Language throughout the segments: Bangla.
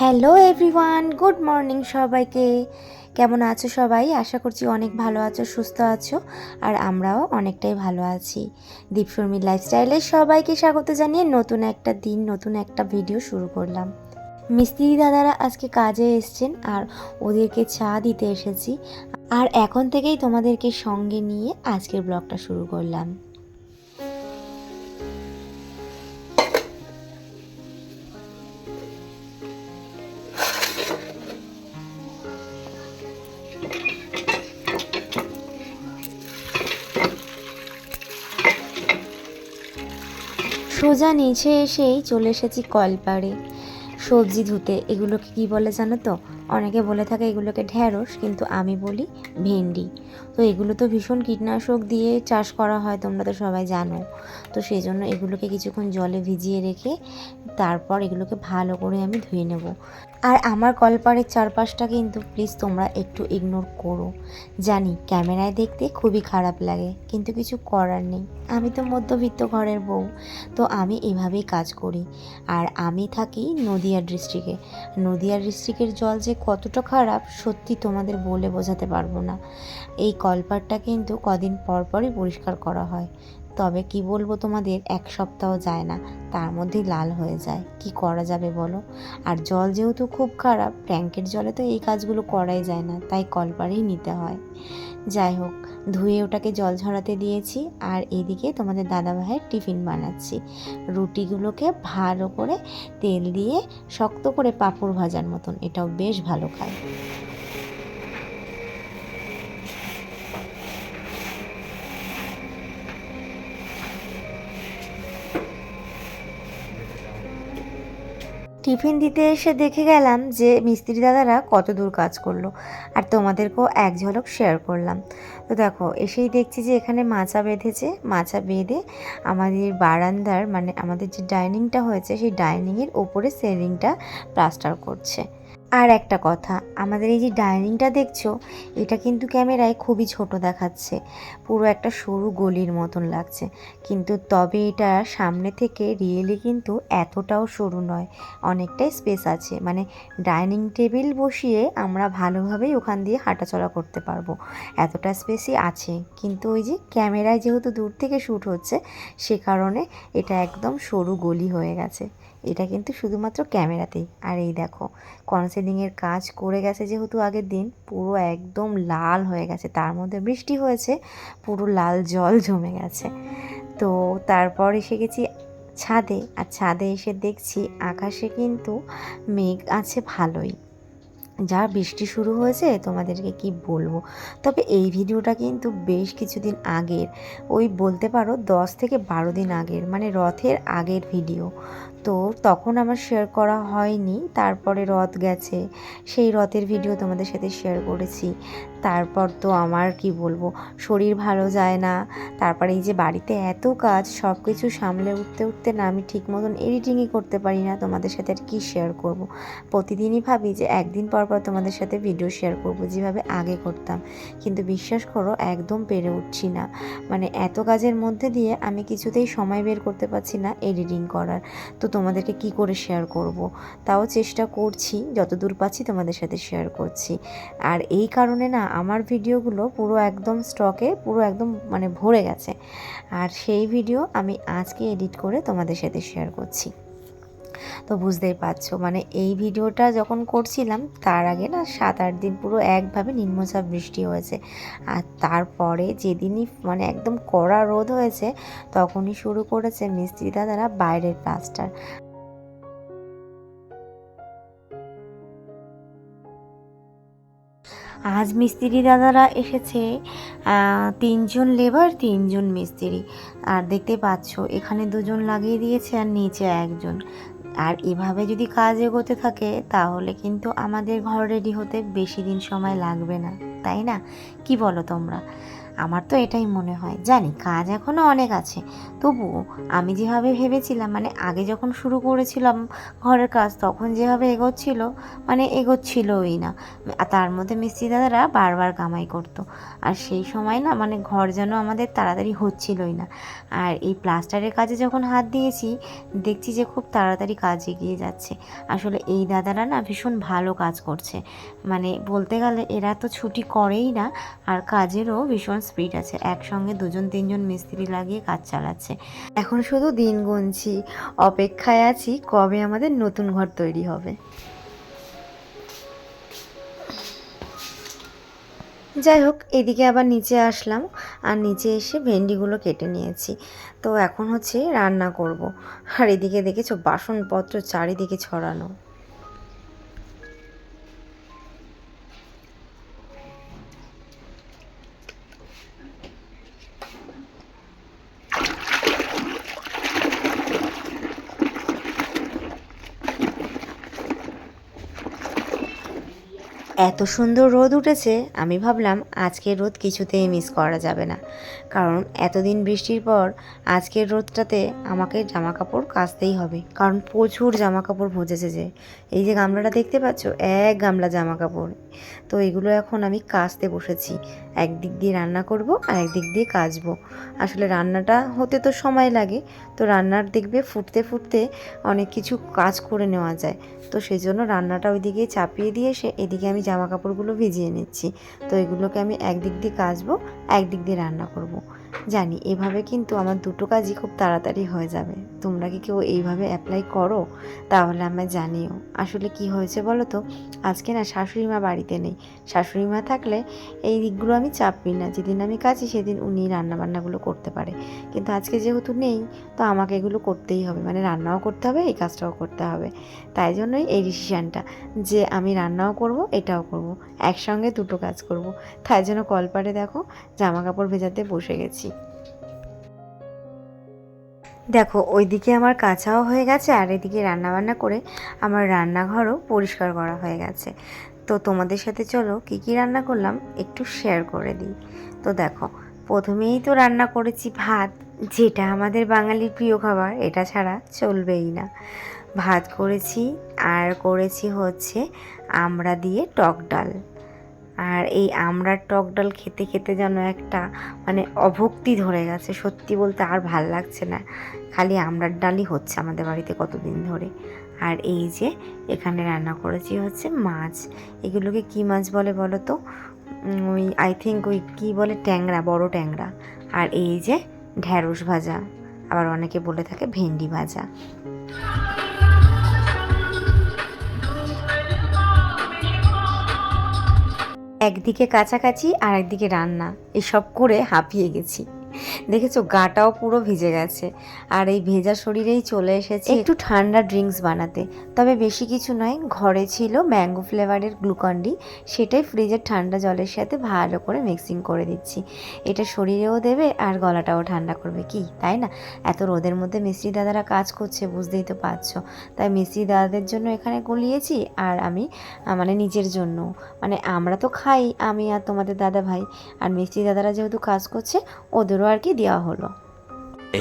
হ্যালো এভরিওয়ান, গুড মর্নিং সবাইকে। কেমন আছো সবাই? আশা করছি অনেক ভালো আছো, সুস্থ আছো, আর আমরাও অনেকটাই ভালো আছি। দীপশর্মীর লাইফস্টাইলে সবাইকে স্বাগত জানিয়ে নতুন একটা দিন, নতুন একটা ভিডিও শুরু করলাম। মিস্ত্রি দাদারা আজকে কাজে এসছেন আর ওদেরকে চা দিতে এসেছি। আর এখন থেকেই তোমাদেরকে সঙ্গে নিয়ে আজকের ব্লগটা শুরু করলাম। সোজা নিচে এসেই চলে এসেছি কলপাড়ে। সবজি ধুতে। এগুলোকে কি বলে জানো তো? অনেকে বলে থাকে এগুলোকে ঢ্যাঁড়স কিন্তু আমি বলি ভেন্ডি। তো এগুলো তো ভীষণ কীটনাশক দিয়ে চাষ করা হয়, তোমরা তো সবাই জানো। তো সেই জন্য এগুলোকে কিছুক্ষণ জলে ভিজিয়ে রেখে তারপর এগুলোকে ভালো করে আমি ধুয়ে নেব। আর আমার কলপাড়ের চারপাশটা কিন্তু প্লিজ তোমরা একটু ইগনোর করো। জানি, ক্যামেরায় দেখতে খুবই খারাপ লাগে, কিন্তু কিছু করার নেই। আমি তো মধ্যবিত্ত ঘরের বউ, তো আমি এভাবেই কাজ করি। আর আমি থাকি নদিয়া ডিস্ট্রিক্টে নদিয়া ডিস্ট্রিক্টের জল যে কতটা খারাপ, সত্যি তোমাদের বলে বোঝাতে পারব না। এই কলপাটটা কিন্তু কদিন পর পরই পরিষ্কার করা হয়। তবে কি বলব তোমাদের, এক সপ্তাহ যায় না, তার মধ্যেই লাল হয়ে যায়। কি করা যাবে বলো? আর জল যেহেতু খুব খারাপ, ট্যাঙ্কের জলে তো এই কাজগুলো করাই যায় না, তাই কলপাড়েই নিতে হয়। যাই হোক, ধুয়ে ওটাকে জল ঝরাতে দিয়েছি, আর এদিকে তোমাদের দাদাভাইয়ের টিফিন বানাচ্ছি। রুটিগুলোকে ভালো করে তেল দিয়ে শক্ত করে পাঁপড় ভাজার মতন, এটাও বেশ ভালো খায়। টিফিন দিতে এসে দেখে গেলাম যে মিস্ত্রি দাদারা কত দূর কাজ করল। আর তোমাদেরকেও এক ঝলক শেয়ার করলাম। তো দেখো, এসেই দেখছি যে এখানে মাচা বেঁধেছে। মাচা বেঁধে আমাদের বারান্দার মানে আমাদের যে ডাইনিংটা হয়েছে, সেই ডাইনিংয়ের ওপরে সেলিংটা প্লাস্টার করছে। আর একটা কথা, আমাদের এই যে ডাইনিংটা দেখছ, এটা কিন্তু ক্যামেরায় খুবই ছোট দেখাচ্ছে। পুরো একটা সরু গলির মতন লাগছে। কিন্তু তবে এটা সামনে থেকে রিয়েলি কিন্তু এতটাও সরু নয়, অনেকটাই স্পেস আছে। মানে ডাইনিং টেবিল বসিয়ে আমরা ভালোভাবেই ওখান দিয়ে হাঁটাচলা করতে পারব। এতটা স্পেসই আছে। কিন্তু ওই যে ক্যামেরায় যেহেতু দূর থেকে শ্যুট হচ্ছে, সে কারণে এটা একদম সরু গলি হয়ে গেছে। এটা কিন্তু শুধুমাত্র ক্যামেরাতেই। আর এই দেখো কনসেলিংয়ের কাজ করে গেছে যেহেতু আগের দিন, পুরো একদম লাল হয়ে গেছে। তার মধ্যে বৃষ্টি হয়েছে, পুরো লাল জল জমে গেছে। তো তারপর এসে গেছি ছাদে, আর ছাদে এসে দেখছি আকাশে কিন্তু মেঘ আছে ভালোই। যা বৃষ্টি শুরু হয়েছে, তোমাদেরকে কি বলব? তবে এই ভিডিওটা কিন্তু বেশ কিছুদিন আগের। ওই বলতে পারো দশ থেকে বারো দিন আগের মানে রথের আগের ভিডিও। তো তখন আমার শেয়ার করা হয়নি, তারপরে রথ গেছে। সেই রথের ভিডিও তোমাদের সাথে শেয়ার করেছি। তারপর তো আমার কি বলব, শরীর ভালো যায় না। তারপরে এই যে বাড়িতে এত কাজ সব কিছু সামলে উঠতে উঠতে না আমি ঠিক মতন এডিটিংই করতে পারি না, তোমাদের সাথে আর কী শেয়ার করব। প্রতিদিনই ভাবি যে একদিন পর পর তোমাদের সাথে ভিডিও শেয়ার করব, যেভাবে আগে করতাম। কিন্তু বিশ্বাস করো, একদম পেরে উঠছি না। মানে এত কাজের মধ্যে দিয়ে আমি কিছুতেই সময় বের করতে পারছি না এডিটিং করার। তো তোমাদেরকে কি করে শেয়ার করব। তাও চেষ্টা করছি, যতদূর পাচ্ছি তোমাদের সাথে শেয়ার করছি। আর এই কারণে না আমার ভিডিওগুলো পুরো একদম স্টকে পুরো একদম মানে ভরে গেছে। আর সেই ভিডিও আমি আজকে এডিট করে তোমাদের সাথে শেয়ার করছি। তো বুঝতেই পারছ মানে এই ভিডিওটা যখন করছিলাম, তার আগে না সাত আট দিন পুরো একভাবে নিম্নচাপ বৃষ্টি হয়েছে। আর তারপরে যেদিনই মানে একদম কড়া রোদ হয়েছে, তখনই শুরু করেছে মিস্ত্রি দাদারা বাইরের প্লাস্টার। আজ মিস্ত্রি দাদারা এসেছে তিনজন লেবার, তিনজন মিস্ত্রি। আর দেখতে পাচ্ছ, এখানে দুজন লাগিয়ে দিয়েছে আর নিচে একজন। আর এভাবে যদি কাজ এগোতে থাকে, তাহলে কিন্তু আমাদের ঘর রেডি হতে বেশি দিন সময় লাগবে না, তাই না? কি বলো তোমরা? আমার তো এটাই মনে হয়। জানি, কাজ এখনও অনেক আছে। তবুও আমি যেভাবে ভেবেছিলাম মানে আগে যখন শুরু করেছিলাম ঘরের কাজ, তখন যেভাবে এগোচ্ছিল মানে এগোচ্ছিলই না। আর তার মধ্যে মিস্ত্রি দাদারা বারবার কামাই করতো। আর সেই সময় না মানে ঘর যেন আমাদের তাড়াতাড়ি হচ্ছিলই না। আর এই প্লাস্টারের কাজে যখন হাত দিয়েছি, দেখছি যে খুব তাড়াতাড়ি কাজ এগিয়ে যাচ্ছে। আসলে এই দাদারা না ভীষণ ভালো কাজ করছে। মানে বলতে গেলে এরা তো ছুটি করেই না, আর কাজেরও ভীষণ স্পিড আছে। একসঙ্গে দুজন, তিনজন মিস্ত্রি লাগিয়ে কাজ চালাচ্ছে। এখন শুধু দিন গুনছি, অপেক্ষায় আছি কবে আমাদের নতুন ঘর তৈরি হবে। যাই হোক, এদিকে আবার নিচে আসলাম আর নিচে এসে ভেন্ডিগুলো কেটে নিয়েছি। তো এখন হচ্ছে রান্না করব। আর এদিকে দেখেছ, বাসনপত্র চারিদিকে ছড়ানো। এত সুন্দর রোদ উঠেছে আমি ভাবলাম আজকে রোদ কিছুতেই মিস করা যাবে না। কারণ এতদিন বৃষ্টির পর আজকের রোদটাতে আমাকে জামা কাপড় কাচতেই হবে। কারণ প্রচুর জামা কাপড় ভুজেছে যে। এই যে গামলাটা দেখতে পাচ্ছ? এক গামলা জামা কাপড় তো এগুলো এখন আমি কাচতে বসেছি। একদিক দিয়ে রান্না করব আর একদিক দিয়ে কাচবো। আসলে রান্নাটা হতে তো সময় লাগে। তো রান্নার দেখবে ফুটতে ফুটতে অনেক কিছু কাজ করে নেওয়া যায়। তো সেই জন্য রান্নাটা ওইদিকে চাপিয়ে দিয়ে সে এদিকে আমি জামা কাপড়গুলো ভিজিয়ে নিচ্ছি। তো এগুলোকে আমি একদিক দিয়ে কাচবো, একদিক দিয়ে রান্না করব। জানি এভাবে কিন্তু আমার দুটো কাজই খুব তাড়াতাড়ি হয়ে যাবে। তোমরা কি কেউ এইভাবে অ্যাপ্লাই করো? তাহলে আমায় জানিও। আসলে কি হয়েছে বলো তো? আজকে না শাশুড়ি মা বাড়িতে নেই। শাশুড়ি মা থাকলে এই দিকগুলো আমি চাপবি না। যেদিন আমি কাছি সেদিন উনি রান্নাবান্নাগুলো করতে পারে। কিন্তু আজকে যেহেতু নেই, তো আমাকে এগুলো করতেই হবে। মানে রান্নাও করতে হবে, এই কাজটাও করতে হবে। তাই জন্যই এই ডিসিশানটা যে আমি রান্নাও করব, এটাও করব। একসঙ্গে দুটো কাজ করব। তাই জন্য কলপারে দেখো জামা কাপড় ভেজাতে বসে গেছি। দেখো, ওইদিকে আমার কাঁচাও হয়ে গেছে আর এদিকে রান্নাবান্না করে আমার রান্নাঘরও পরিষ্কার করা হয়ে গেছে। তো তোমাদের সাথে চলো, কী কী রান্না করলাম একটু শেয়ার করে দিই। তো দেখো, প্রথমেই তো রান্না করেছি ভাত, যেটা আমাদের বাঙালির প্রিয় খাবার, এটা ছাড়া চলবেই না। ভাত করেছি, আর করেছি হচ্ছে আমড়া দিয়ে টক ডাল। আর এই আমড়ার টক ডাল খেতে খেতে যেন একটা মানে অভক্তি ধরে গেছে। সত্যি বলতে আর ভালো লাগছে না। খালি আমড়ার ডালই হচ্ছে আমাদের বাড়িতে কতদিন ধরে। আর এই যে এখানে রান্না করেছি হচ্ছে মাছ। এগুলোকে কি মাছ বলে বলো তো? ওই আই থিঙ্ক ওই কী বলে? ট্যাংরা, বড় ট্যাংরা। আর এই যে ঢ্যাঁড়স ভাজা। আবার অনেকে বলে থাকে ভেন্ডি ভাজা। একদিকে কাছাকাছি আর একদিকে রান্না। এসব করে হাঁপিয়ে গেছি। দেখেছ, গাটাও পুরো ভিজে গেছে। আর এই ভেজা শরীরেই চলে এসেছে একটু ঠান্ডা ড্রিঙ্কস বানাতে। তবে বেশি কিছু নয়, ঘরে ছিল ম্যাঙ্গো ফ্লেভারের গ্লুকন্ডি সেটাই ফ্রিজের ঠান্ডা জলের সাথে ভালো করে মিক্সিং করে দিচ্ছি। এটা শরীরেও দেবে আর গলাটাও ঠান্ডা করবে। কি, তাই না? এত রোদের মধ্যে মিস্ত্রি দাদারা কাজ করছে, বুঝতেই তো পারছ। তাই মিস্ত্রি দাদাদের জন্য এখানে গলিয়েছি আর আমি মানে নিজের জন্য। মানে আমরা তো খাই, আমি আর তোমাদের দাদা ভাই আর মিস্ত্রি দাদারা যেহেতু কাজ করছে ওদেরও আর কি দেওয়া হলো।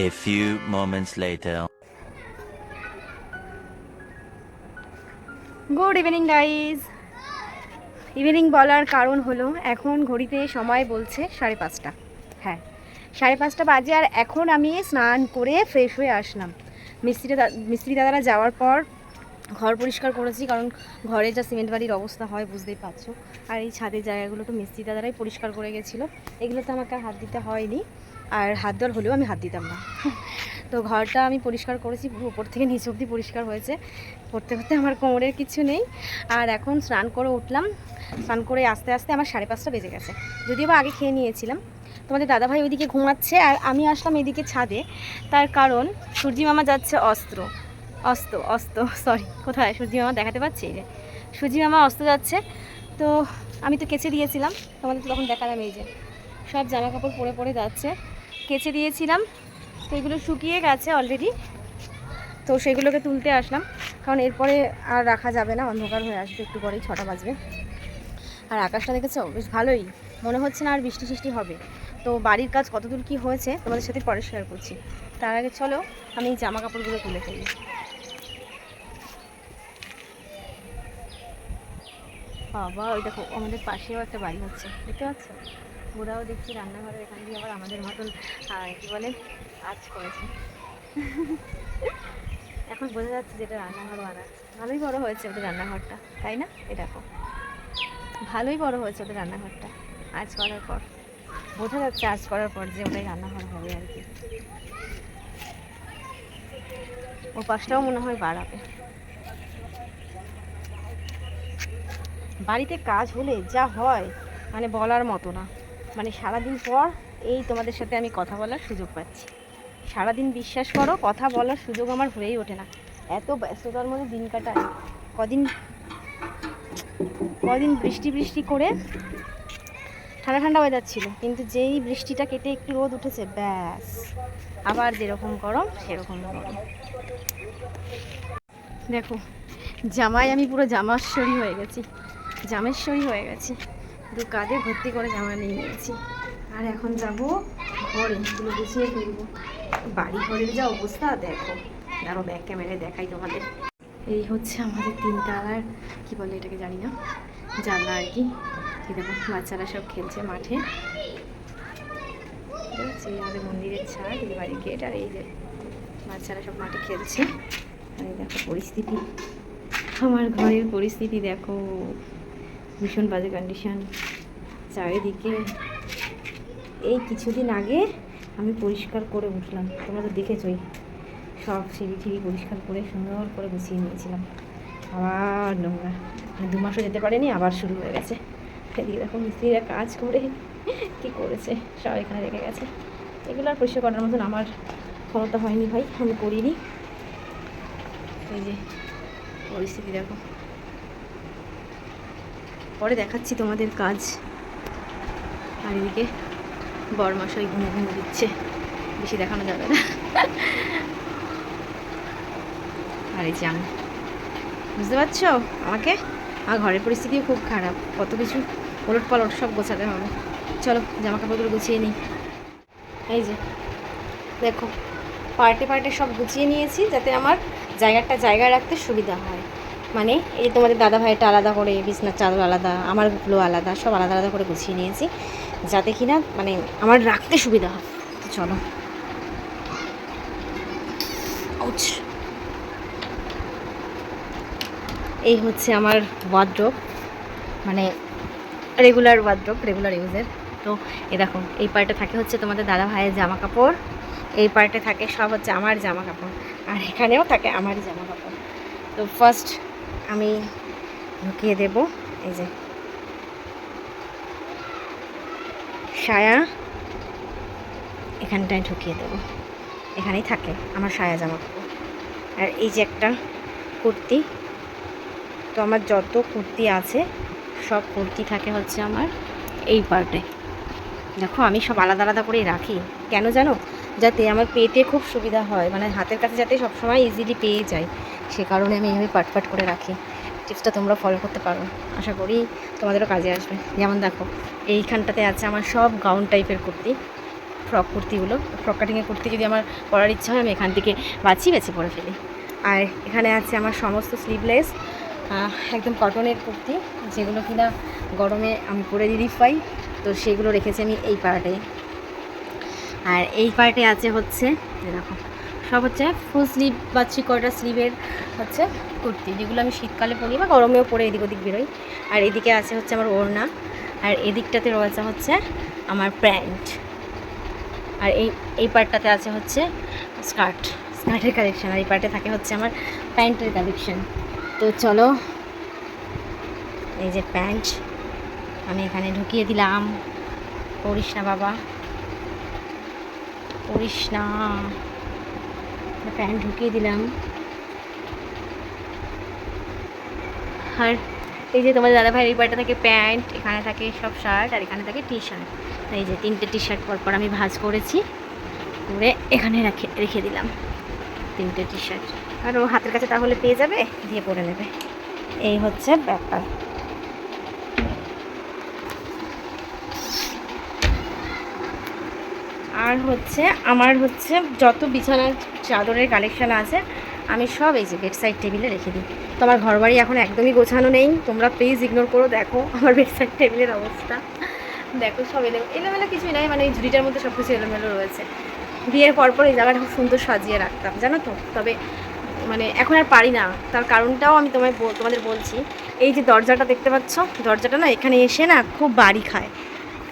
A few moments later. Good evening guys evening বলার কারণ হলো এখন ঘড়িতে সময় বলছে সাড়ে পাঁচটা। হ্যাঁ সাড়ে পাঁচটা বাজে আর এখন আমি স্নান করে ফ্রেশ হয়ে আসলাম। মিস্ত্রি মিস্ত্রি দাদারা যাওয়ার পর ঘর পরিষ্কার করেছি কারণ ঘরে যা সিমেন্ট বাড়ির অবস্থা হয় বুঝতেই পারছ। আর এই ছাদের জায়গাগুলো তো মিস্ত্রি দাদারাই পরিষ্কার করে গেছিল। এগুলো তো আমাকে আর হাত দিতে হয়নি। আর হাত দেওয়ার হলেও আমি হাত দিতাম না। তো ঘরটা আমি পরিষ্কার করেছি, পুরো উপর থেকে নিচ অবধি পরিষ্কার হয়েছে। করতে করতে আমার কোমরের কিছু নেই। আর এখন স্নান করে উঠলাম। স্নান করে আস্তে আস্তে আমার সাড়ে পাঁচটা বেজে গেছে। যদিও বা আগে খেয়ে নিয়েছিলাম। তোমাদের দাদাভাই ওইদিকে ঘুমাচ্ছে আর আমি আসলাম এদিকে ছাদে। তার কারণ সূর্যি মামা যাচ্ছে অস্ত্র। অস্ত অস্ত সরি কোথায়? সূর্যি মামা দেখাতে পাচ্ছি এই যে, সূর্যি মামা অস্ত যাচ্ছে। তো আমি তো কেচে দিয়েছিলাম। তোমাদের তো তখন দেখালাম এই যে। সব জামা কাপড় পরে পরে যাচ্ছে। কেচে দিয়েছিলাম। তো এগুলো শুকিয়ে গেছে অলরেডি তো সেগুলোকে তুলতে আসলাম। কারণ এরপরে আর রাখা যাবে না, অন্ধকার হয়ে আসবে, একটু পরেই ছটা বাজবে। আর আকাশটা দেখেছ? বেশ ভালোই। মনে হচ্ছে না আর বৃষ্টি সৃষ্টি হবে। তো বাড়ির কাজ কতদূর কি হয়েছে তোমাদের সাথে পরে শেয়ার করছি। তার আগে চলো, আমি জামা কাপড়গুলো তুলে ফেলি। বাবা, ওই দেখো, আমাদের পাশেও একটা বাড়ি হচ্ছে। দেখতে পাচ্ছ? ওরাও দেখছি, রান্নাঘরের এখান দিয়ে আবার আমাদের মতন কি বলে, কাজ করেছে। এখন বোঝা যাচ্ছে যেটা রান্নাঘর বানাচ্ছে ভালোই বড় হয়েছে ওদের রান্নাঘরটা, তাই না? এ দেখো। ভালোই বড় হয়েছে ওদের রান্নাঘরটা, আজ করার পর। বোঝা যাচ্ছে আজ করার পর যে ওটাই রান্নাঘর হবে আর কি। ও পাশটাও মনে হয় বাড়াবে। বাড়িতে কাজ হলে যা হয় মানে বলার মতো না। মানে সারাদিন পর এই তোমাদের সাথে আমি কথা বলার সুযোগ পাচ্ছি। সারাদিন বিশ্বাস করো, কথা বলার সুযোগ আমার হয়েই ওঠে না। এত ব্যস্ততার মধ্যে দিন কাটায়। কদিন কদিন বৃষ্টি বৃষ্টি করে ঠান্ডা ঠান্ডা ওয়েদার ছিল কিন্তু যেই বৃষ্টিটা কেটে একটু রোদ উঠেছে, ব্যাস। আবার যেরকম গরম, সেরকম গরম দেখো, জামাই আমি পুরো জামাশ্বরী হয়ে গেছি। জামেশ্বরী হয়ে গেছি। দু কাঁধে ভর্তি করে জামা নিয়ে নিয়েছি। আর এখন যাব ঘরে, এগুলো গুছিয়ে ফেলব। বাড়ি ঘরের যা অবস্থা, দেখো। আরও ব্যাক ক্যামেরায় দেখাই তোমাদের। এই হচ্ছে আমাদের তিনতলার, কি বলে এটাকে জানি না? জানলা আর কি। দেখো, বাচ্চারা সব খেলছে মাঠে। আমাদের মন্দিরের ছাদ, এই বাড়ির গেট আর এই যে বাচ্চারা সব মাঠে খেলছে। আর এই দেখো পরিস্থিতি। আমার ঘরের পরিস্থিতি দেখো। ভীষণ বাজে কন্ডিশন চারিদিকে এই কিছুদিন আগে আমি পরিষ্কার করে উঠলাম। তোমরা তো দেখেছই, সব সিঁড়ি ঠিড়ি পরিষ্কার করে সুন্দর করে গুছিয়ে নিয়েছিলাম। আবার নোংরা। মানে দু মাসও যেতে পারেনি, আবার শুরু হয়ে গেছে। এদিকে দেখো মিস্ত্রিরা কাজ করে, কি করেছে, সব এখানে রেখে গেছে। এগুলো আর পরিষ্কার করার মতন আমার ক্ষমতা হয়নি ভাই, আমি করিনি। এই যে পরিস্থিতি দেখো। পরে দেখাচ্ছি তোমাদের কাজ। আর এদিকে বরমাসই ঘুমে ঘুমে দিচ্ছে। বেশি দেখানো যাবে না। আর এই যে আমি। বুঝতে পারছ? আমাকে? আমার ঘরের পরিস্থিতিও খুব খারাপ। কত কিছু ওলট পালট সব গোছাতে হবে। চলো জামা কাপড়গুলো গুছিয়ে নিই। এই যে, দেখো পার্টে পার্টে সব গুছিয়ে নিয়েছি যাতে আমার জায়গাটা জায়গায় রাখতে সুবিধা হয়। মানে এই তোমাদের দাদা ভাইটা আলাদা করে, বিছনার চাদর আলাদা আমারগুলো আলাদা, সব আলাদা আলাদা করে গুছিয়ে নিয়েছি, যাতে কিনা মানে আমার রাখতে সুবিধা হয়। তো চলো। এই হচ্ছে আমার ওয়ার্ড্রোপ মানে রেগুলার ওয়ার্ড্রোপ রেগুলার ইউজের তো এ দেখো, এই পার্টে থাকে হচ্ছে তোমাদের দাদা ভাইয়ের জামা কাপড় এই পার্টে থাকে সব হচ্ছে আমার জামা কাপড় আর এখানেও থাকে আমারই জামা কাপড় তো ফার্স্ট আমি ঢুকিয়ে দেব। এই যে। সায়া, এখানটায় ঢুকিয়ে দেব। এখানেই থাকে আমার সায়া জামা কাপড় আর এই যে একটা কুর্তি। তো আমার যত কুর্তি আছে, সব কুর্তি থাকে হচ্ছে আমার এই পার্টে। দেখো, আমি সব আলাদা আলাদা করেই রাখি। কেন জানো? যাতে আমার পেতে খুব সুবিধা হয়। মানে হাতের কাছে যাতে সবসময় ইজিলি পেয়ে যাই। সে কারণে আমি এইভাবে পাট পাট করে রাখি। টিপসটা তোমরা ফলো করতে পারো। আশা করি তোমাদেরও কাজে আসবে। যেমন দেখো, এইখানটাতে আছে আমার সব গাউন টাইপের কুর্তি। ফ্রক কুর্তিগুলো। ফ্রক কাটিংয়ের কুর্তি যদি আমার পরার ইচ্ছা হয়, আমি এখান থেকে বাছি বেছে পরে ফেলি। আর এখানে আছে আমার সমস্ত স্লিভলেস একদম কটনের কুর্তি। যেগুলো কিনা গরমে আমি পরে রিলিফ পাই। তো সেগুলো রেখেছি আমি এই পার্টে আর এই পার্টে আছে হচ্ছে দেখো, সব হচ্ছে ফুল স্লিভ বা থ্রি কোয়ার্টার স্লিভের হচ্ছে কুর্তি, যেগুলো আমি শীতকালে পরি বা গরমেও পরে এদিক ওদিক বেরোই। আর এদিকে আছে হচ্ছে আমার ওড়না, আর এদিকটাতে রয়েছে হচ্ছে আমার প্যান্ট। আর এই এই পার্টটাতে আছে হচ্ছে স্কার্ট, স্কার্টের কালেকশান, আর এই পার্টে থাকে হচ্ছে আমার প্যান্টের কালেকশান। তো চলো, এই যে প্যান্ট, আমি এখানে ঢুকিয়ে দিলাম। পড়িস না বাবা। পড়িস না প্যান্ট ঢুকিয়ে দিলাম। আর এই যে তোমার দাদা ভাইয়ের এই থাকে প্যান্ট, এখানে থাকে সব শার্ট আর এখানে থাকে টি শার্ট এই যে তিনটে টি শার্ট পরপর আমি ভাজ করেছি, করে এখানে রেখে রেখে দিলাম তিনটে টি শার্ট আর ও হাতের কাছে তাহলে পেয়ে যাবে, দিয়ে পরে নেবে। এই হচ্ছে ব্যাপার। আর হচ্ছে আমার হচ্ছে যত বিছানার চাদরের কালেকশন আছে, আমি সব এই যে বেড সাইড টেবিলে রেখে দিই। তো আমার ঘর বাড়ি এখন একদমই গোছানো নেই। তোমরা প্লিজ ইগনোর করো, দেখো আমার বেড সাইড টেবিলের অবস্থা। দেখো সব এলো, এলোমেলো কিছুই নাই মানে এই ঝুড়িটার মধ্যে সব কিছু এলোমেলো রয়েছে। বিয়ের পর পর এই জায়গাটা খুব সুন্দর সাজিয়ে রাখতাম, জানো তো? তবে মানে এখন আর পারি না। তার কারণটাও আমি তোমায় তোমাদের বলছি, এই যে দরজাটা দেখতে পাচ্ছ? দরজাটা না এখানে এসে না খুব বাড়ি খায়।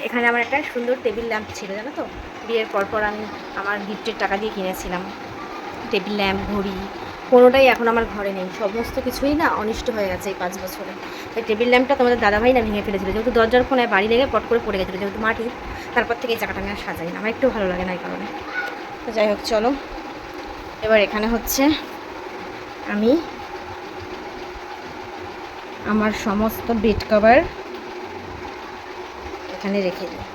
এখানে আমার একটা সুন্দর টেবিল ল্যাম্প ছিল, জানো তো? বিয়ের পর পর আমি আমার গিফটের টাকা দিয়ে কিনেছিলাম। টেবিল ল্যাম্প, ঘড়ি, কোনোটাই এখন আমার ঘরে নেই। সমস্ত কিছুই না অনিষ্ট হয়ে গেছে এই পাঁচ বছরে। এই টেবিল ল্যাম্পটা তোমাদের দাদাভাই না ভেঙে ফেলেছিল। যেহেতু দরজার কোনায় বাড়ি লেগে পট করে পড়ে গেছিল, যেহেতু মাটির, তারপর থেকে এই জায়গাটা আমি আর সাজাই না। আমার একটু ভালো লাগে না এই কারণে। তো যাই হোক, চলো। এবার এখানে হচ্ছে আমি আমার সমস্ত বেড কভার এখানে রেখে দিই।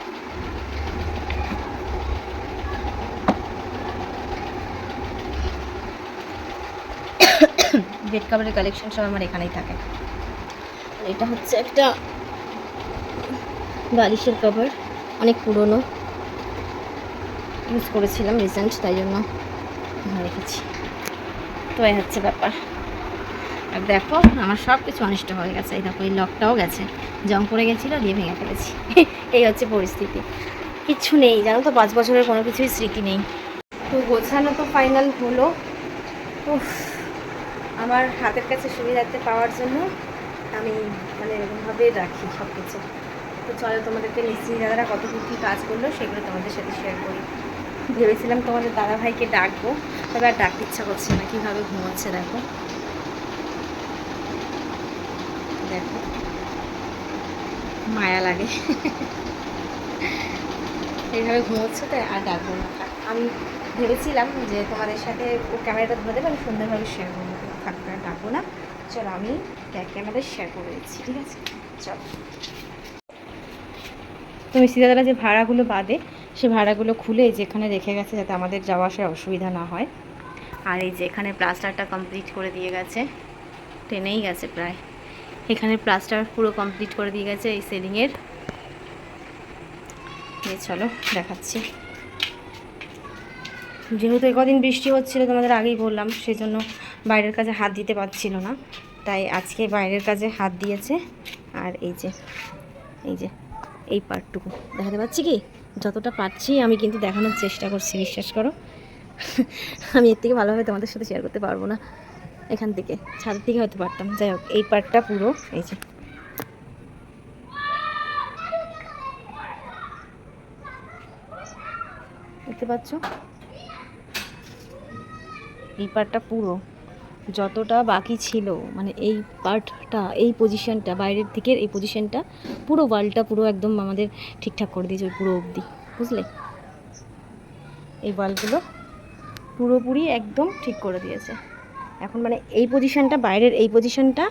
বেড কভারের কালেকশন সব আমার এখানেই থাকে। এটা হচ্ছে একটা বালিশের কভার অনেক পুরনো। ইউজ করেছিলাম রিসেন্ট তাই জন্য রেখেছি। তো এই হচ্ছে ব্যাপার। আর দেখো, আমার সব কিছু অনিষ্ট হয়ে গেছে। এই দেখো, এই লকটাও গেছে। জং পড়ে গেছিল, দিয়ে ভেঙে ফেলেছি। এই হচ্ছে পরিস্থিতি। কিচ্ছু নেই, জানো তো, পাঁচ বছরের কোনো কিছুই স্মৃতি নেই। তো গোছানো তো ফাইনাল হলো। উফ। আমার হাতের কাছে সুবিধাতে পাওয়ার জন্য আমি মানে এরকমভাবে রাখি সব কিছু তো চলো তোমাদেরকে মিস্ত্রি দাদারা কত কী কাজ করল সেগুলো তোমাদের সাথে শেয়ার করি। ভেবেছিলাম তোমাদের দাদা ভাইকে ডাকবো, তবে আর ডাকতে ইচ্ছা করছে না, কীভাবে ঘুমাচ্ছে দেখো। দেখো। মায়া লাগে। এইভাবে ঘুমোচ্ছে তো আর ডাকবো না। আমি ভেবেছিলাম যে তোমাদের সাথে ও ক্যামেরাটা ধরে দেবে, আমি সুন্দরভাবে শেয়ার করব। থাকবে আর ডাকবো না। চলো আমি ক্যামেরাটা শেয়ার করে দিচ্ছি, ঠিক আছে? চলো। তো মিস্ত্রি দাদারা যে ভাড়াগুলো বাদে, সে ভাড়াগুলো খুলে যেখানে রেখে গেছে যাতে আমাদের যাওয়া আসার অসুবিধা না হয়। আর এই যে এখানে প্লাস্টারটা কমপ্লিট করে দিয়ে গেছে। টেনেই গেছে প্রায়। এখানে প্লাস্টার পুরো কমপ্লিট করে দিয়ে গেছে এই সেলিংয়ের চলো, দেখাচ্ছি। যেহেতু কদিন বৃষ্টি হচ্ছিল, তোমাদের আগেই বললাম সেই জন্য বাইরের কাজে হাত দিতে পারছিল না। তাই আজকে বাইরের কাজে হাত দিয়েছে। আর এই যে এই যে, এই পার্টটুকু। দেখাতে পাচ্ছি কি? যতটা পারছি, আমি কিন্তু দেখানোর চেষ্টা করছি, বিশ্বাস করো। আমি এর থেকে ভালোভাবে তোমাদের সাথে শেয়ার করতে পারব না। এখান থেকে, ছাদের থেকে হয়তো পারতাম। যাই হোক, এই পার্টটা পুরো, এই যে। দেখতে পাচ্ছ? এই পার্টটা পুরো। যতটা বাকি ছিল মানে এই পার্টটা এই পজিশনটা বাইরের দিকের এই পজিশনটা পুরো ওয়ালটা পুরো একদম আমাদের ঠিকঠাক করে দিয়েছে পুরো অবধি। বুঝলে? এই ওয়ালগুলো পুরোপুরি একদম ঠিক করে দিয়েছে। এখন মানে এই পজিশনটা বাইরের এই পজিশনটা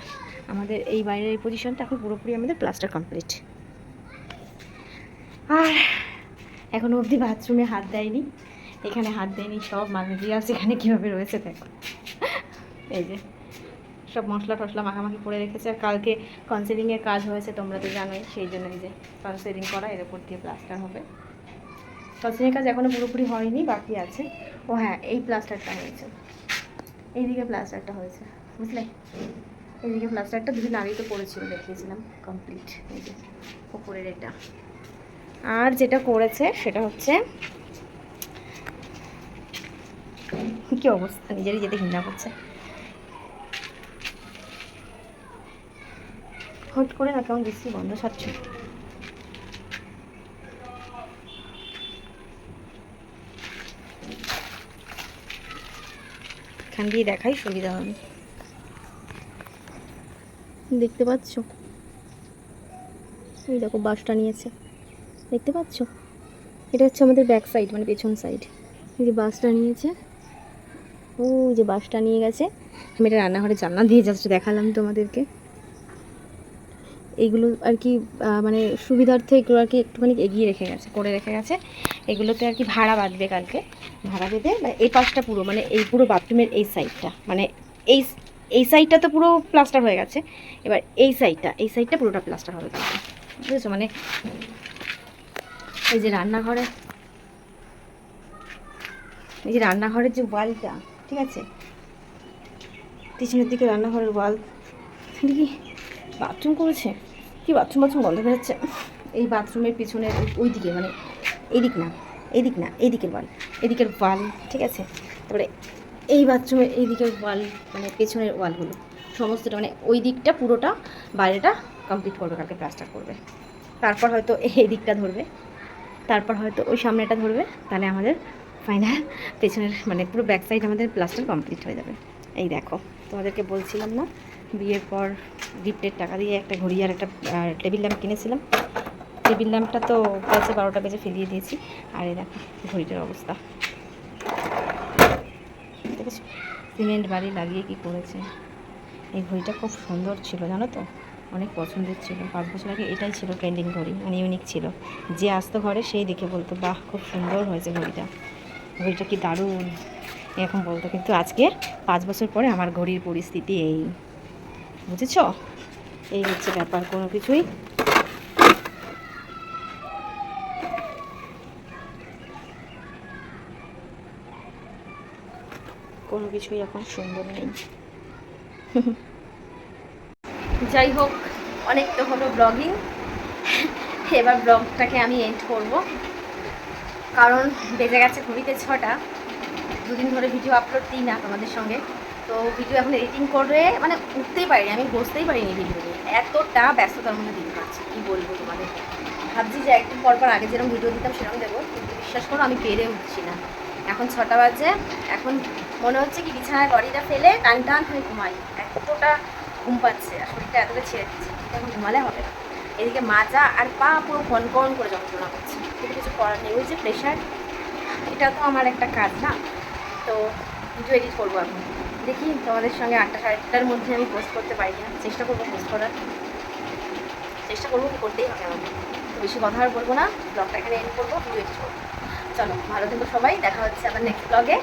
আমাদের এই বাইরের এই পজিশনটা এখন পুরোপুরি আমাদের প্লাস্টার কমপ্লিট আর এখনও অবধি বাথরুমে হাত দেয়নি। এখানে হাত দেয়নি, সব মালমেটেরিয়ালস এখানে কীভাবে রয়েছে দেখো। এই যে, সব মশলা টশলা মাখামাখি করে রেখেছে, আর কালকে কাউন্সেলিংয়ের কাজ হয়েছে, তোমরা তো জানোই, সেই জন্য এই যে কাউন্সেলিং করা, এর উপর দিয়ে প্লাস্টার হবে। কাউন্সেলিংয়ের কাজ এখনও পুরোপুরি হয়নি, বাকি আছে। ও হ্যাঁ এই প্লাস্টারটা হয়েছে। এইদিকে প্লাস্টারটা হয়েছে, বুঝলে? এইদিকে প্লাস্টারটা দুদিন আগেই তো পড়েছিল, দেখিয়েছিলাম কমপ্লিট এই যে, উপরের এটা। আর যেটা করেছে, সেটা হচ্ছে কি অবস্থা? নিজেরই যেতে ঘৃণা করছে। হট করে না কেমন বৃষ্টি বন্ধ ছাড়ছে? এখান দিয়ে দেখাই সুবিধা হবে। দেখতে পাচ্ছ? এই দেখো, বাসটা নিয়েছে। দেখতে পাচ্ছ? এটা হচ্ছে আমাদের ব্যাক সাইড মানে পেছন সাইড এই যে বাসটা নিয়েছে ও যে বাসটা নিয়ে গেছে। আমি এটা রান্নাঘরে জানলা দিয়ে জাস্ট দেখালাম তোমাদেরকে। এইগুলো আর কি মানে সুবিধার্থে এগুলো আর কি একটুখানি এগিয়ে রেখে গেছে, করে রেখে গেছে। এগুলোতে আর কি ভাড়া বাঁধবে কালকে। ভাড়া বেঁধে বা এই পাশটা পুরো মানে এই পুরো বাথরুমের এই সাইডটা মানে এই এই সাইডটা তো পুরো প্লাস্টার হয়ে গেছে। এবার এই সাইডটা এই সাইডটা পুরোটা প্লাস্টার হবে কালকে। বুঝেছ? মানে এই যে রান্নাঘরে এই যে রান্নাঘরের যে ওয়ালটা ঠিক আছে? পিছনের দিকে রান্নাঘরের ওয়াল। কি বাথরুম করেছে? কি বাথরুম বাথরুম গন্ধ বেরোচ্ছে? এই বাথরুমের পিছনের ওই- দিকে মানে এদিক না এদিক না এইদিকের ওয়াল, এদিকের ওয়াল, ঠিক আছে? তারপরে এই বাথরুমের এই দিকের ওয়াল মানে পেছনের ওয়ালগুলো, সমস্তটা মানে ওই দিকটা পুরোটা বাইরেটা কমপ্লিট করবে, কালকে প্লাস্টার করবে। তারপর হয়তো এই দিকটা ধরবে, তারপর হয়তো ওই সামনেটা ধরবে, তাহলে আমাদের ফাইনাল পেছনের মানে পুরো ব্যাক সাইড আমাদের প্লাস্টার কমপ্লিট হয়ে যাবে। এই দেখো, তোমাদেরকে বলছিলাম না, বিয়ের পর গিফটের টাকা দিয়ে একটা ঘড়ি আর একটা টেবিল ল্যাম্প কিনেছিলাম। টেবিল ল্যাম্পটা তো বেজে বারোটা বেজে ফেলিয়ে দিয়েছি, আর এই দেখো, ঘড়িটার অবস্থা। সিমেন্ট বাড়ি লাগিয়ে কি করেছে? এই ঘড়িটা খুব সুন্দর ছিল, জানো তো? অনেক পছন্দের ছিল। পাঁচ বছর আগে এটাই ছিল ট্রেন্ডিং ঘড়ি মানে ইউনিক ছিল। যে আসতো ঘরে সেই দেখে বলতো, বাহ, খুব সুন্দর হয়েছে ঘড়িটা। ঘড়িটা কি দারুণ? এরকম বলতো, কিন্তু আজকে পাঁচ বছর পরে আমার ঘড়ির পরিস্থিতি এই। বুঝেছ? এই হচ্ছে ব্যাপার, কোনো কিছুই কোনো কিছুই এখন সুন্দর নেই। যাই হোক, অনেক তো হলো ব্লগিং এবার ব্লগটাকে আমি এন্ড করব। কারণ বেজে গেছে ঘড়িতে ছটা। দুদিন ধরে ভিডিও আপলোড দিই না তোমাদের সঙ্গে। তো ভিডিও এখন এডিটিং করে মানে উঠতেই পারিনি, আমি বসতেই পারিনি ভিডিও নিয়ে এতটা ব্যস্ততার মধ্যে দিতে পারছি কী বলব তোমাদের? ভাবছি যে একদিন পর পর আগে যেরকম ভিডিও দিতাম সেরকম দেবো, কিন্তু বিশ্বাস করো আমি পেরে উঠছি না। এখন ছটা বাজে, এখন মনে হচ্ছে কি বিছানায় গড়িটা ফেলে টান টান হয়ে ঘুমাই। এতটা ঘুম পাচ্ছে, আর শরীরটা এতটা ছেড়ে দিচ্ছে, এখন ঘুমালে হবে না। এদিকে মাজা আর পা পুরো কন করে যন্ত্রণা করছে কিন্তু কিছু করার নেই, ওই যে প্রেশার এটা তো আমার একটা কাজ না? তো ভিডিও এডিট করব এখন দেখি তোমাদের সঙ্গে আটটা সাড়ে আটটার মধ্যে আমি পোস্ট করতে পারি না চেষ্টা করব পোস্ট করার। চেষ্টা করব করতেই হবে আমাকে। বেশি কথা আর বলব না। ব্লগটা এখানে এন্ড করব ভিডিও এডিট করব। চলো, ভালো থেকো সবাই। দেখা হচ্ছে আবার নেক্সট ব্লগে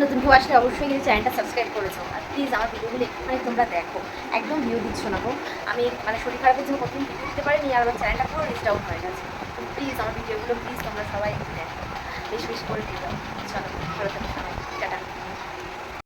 নতুন কেউ আসলে অবশ্যই কিন্তু চ্যানেলটা সাবস্ক্রাইব করেছ আর প্লিজ আমার ভিডিওগুলো একটুখানি তোমরা দেখো। একদম ভিউ দিচ্ছ না গো। আমি মানে শরীর খারাপের জন্য কতদিন ভিডিও দিতে পারিনি আর আমার চ্যানেলটা পুরো লিস্ট আউট হয়ে গেছে। প্লিজ আমার ভিডিওগুলো প্লিজ তোমরা সবাই একটু দেখো। বেশ বেশ করে দিয়ে দাও চলো, ভালো থেকো